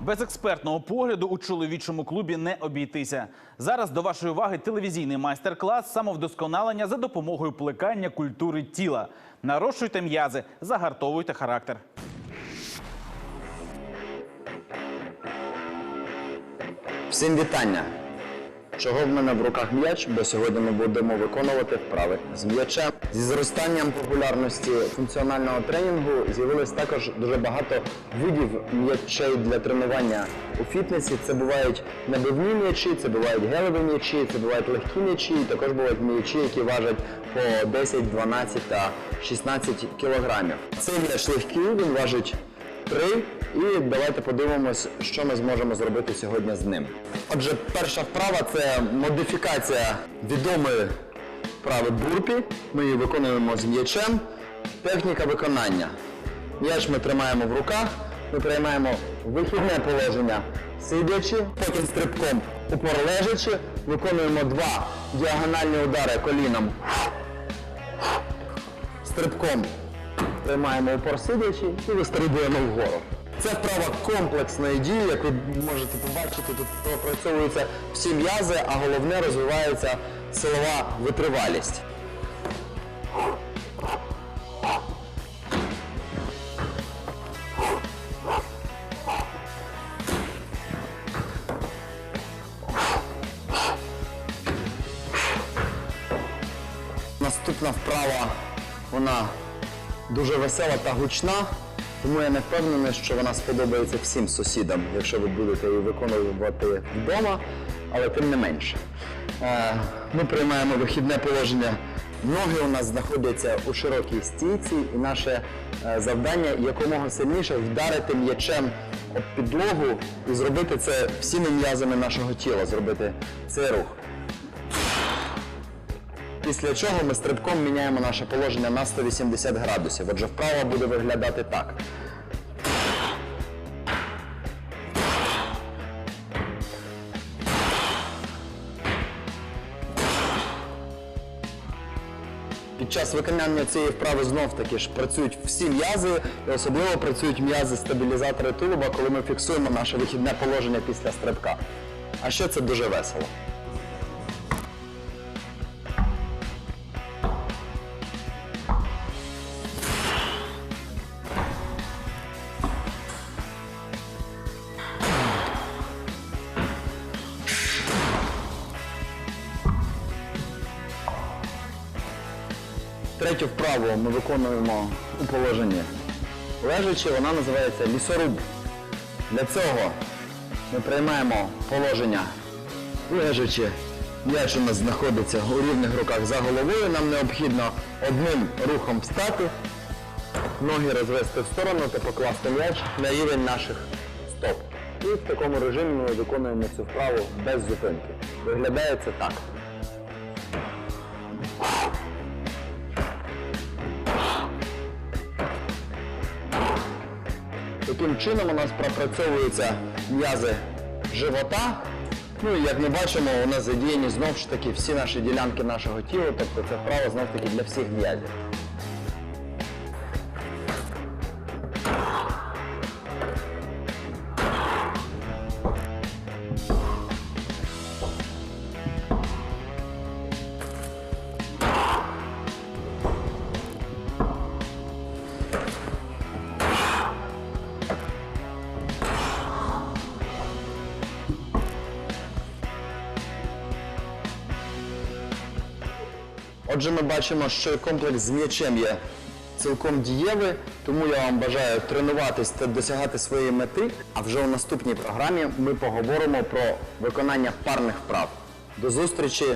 Без експертного погляду у чоловічому клубі не обійтися. Зараз до вашої уваги телевізійний майстер-клас самовдосконалення за допомогою плекання культури тіла. Нарощуйте м'язи, загартовуйте характер. Всім вітання! Чого в мене в руках м'яч, бо сьогодні ми будемо виконувати вправи з м'ячем. Зі зростанням популярності функціонального тренінгу з'явилось також дуже багато видів м'ячей для тренування у фітнесі. Це бувають набивні м'ячі, це бувають гелеві м'ячі, це бувають легкі м'ячі, і також бувають м'ячі, які важать по 10, 12 та 16 кілограмів. Цей м'яч легкий, він важить три. І давайте подивимось, що ми зможемо зробити сьогодні з ним. Отже, перша вправа це модифікація відомої вправи бурпі. Ми її виконуємо з м'ячем. Техніка виконання. М'яч ми тримаємо в руках, ми приймаємо вихідне положення сидячи, потім стрибком упор лежачи, виконуємо два діагональні удари коліном стрибком тримаємо упор сидячи і вистрибуємо вгору. Це вправа комплексної дії, як ви можете побачити, тут пропрацьовуються всі м'язи, а головне розвивається силова витривалість. Наступна вправа, вона дуже весела та гучна, тому я не впевнений, що вона сподобається всім сусідам, якщо ви будете її виконувати вдома, але тим не менше. Е, Ми приймаємо вихідне положення. Ноги у нас знаходяться у широкій стійці, і наше е, завдання якомога сильніше вдарити м'ячем об підлогу і зробити це всіми м'язами нашого тіла, зробити цей рух. Після чого ми стрибком міняємо наше положення на 180 градусів. Отже, вправа буде виглядати так. Під час виконання цієї вправи знов таки ж працюють всі м'язи, і особливо працюють м'язи стабілізатори тулуба, коли ми фіксуємо наше вихідне положення після стрибка. А ще це дуже весело. Третю вправу ми виконуємо у положенні лежачи, вона називається лісоруб. Для цього ми приймаємо положення лежачи. М'яч у нас знаходиться у рівних руках за головою. Нам необхідно одним рухом встати, ноги розвести в сторону та покласти м'яч на рівень наших стоп. І в такому режимі ми виконуємо цю вправу без зупинки. Виглядає це так. Таким чином у нас пропрацьовуються м'язи живота. Ну і як ми бачимо, у нас задіяні знову ж таки всі наші ділянки нашого тіла, тобто це вправо знов таки для всіх м'язів. Отже, ми бачимо, що комплекс з м'ячем є цілком дієвий, тому я вам бажаю тренуватись та досягати своєї мети. А вже у наступній програмі ми поговоримо про виконання парних вправ. До зустрічі